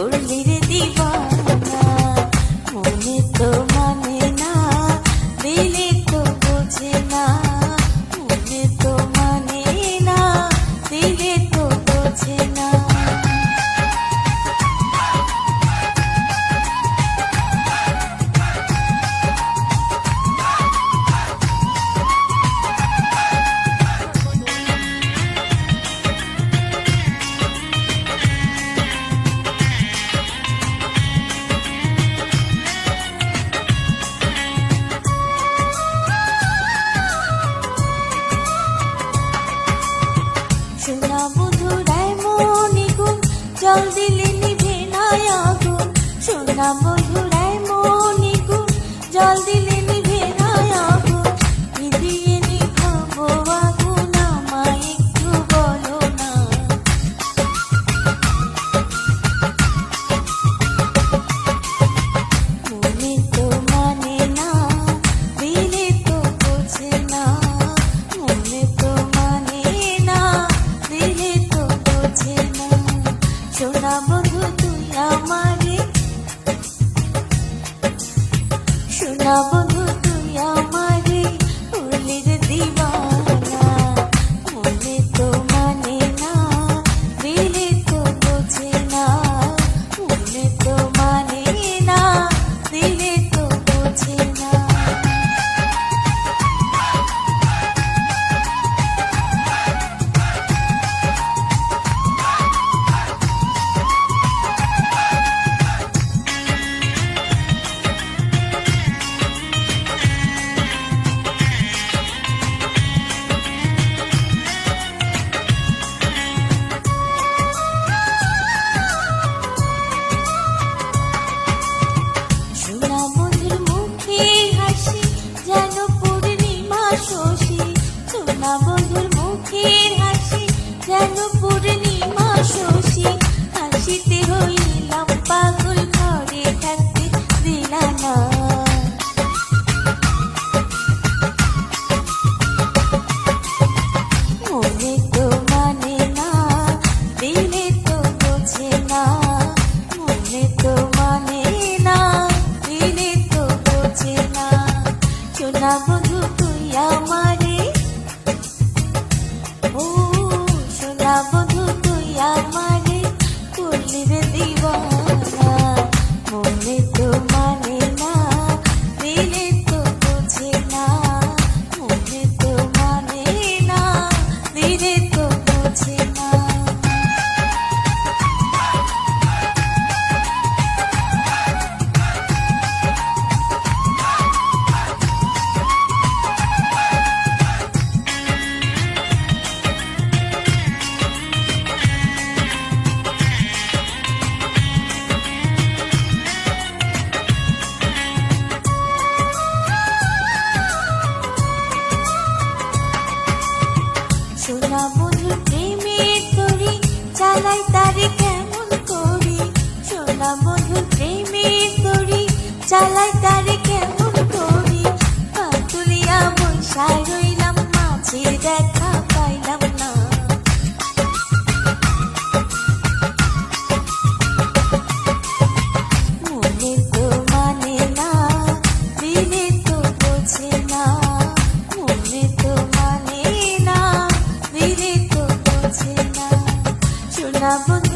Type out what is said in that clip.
করলি রে দিবা। 心跳不那不 Bravo do সোনা বধু প্রেমের তরি চালাই তারে কেমন করি? সোনা বধু প্রেমের তরি চালাই তারে la voz.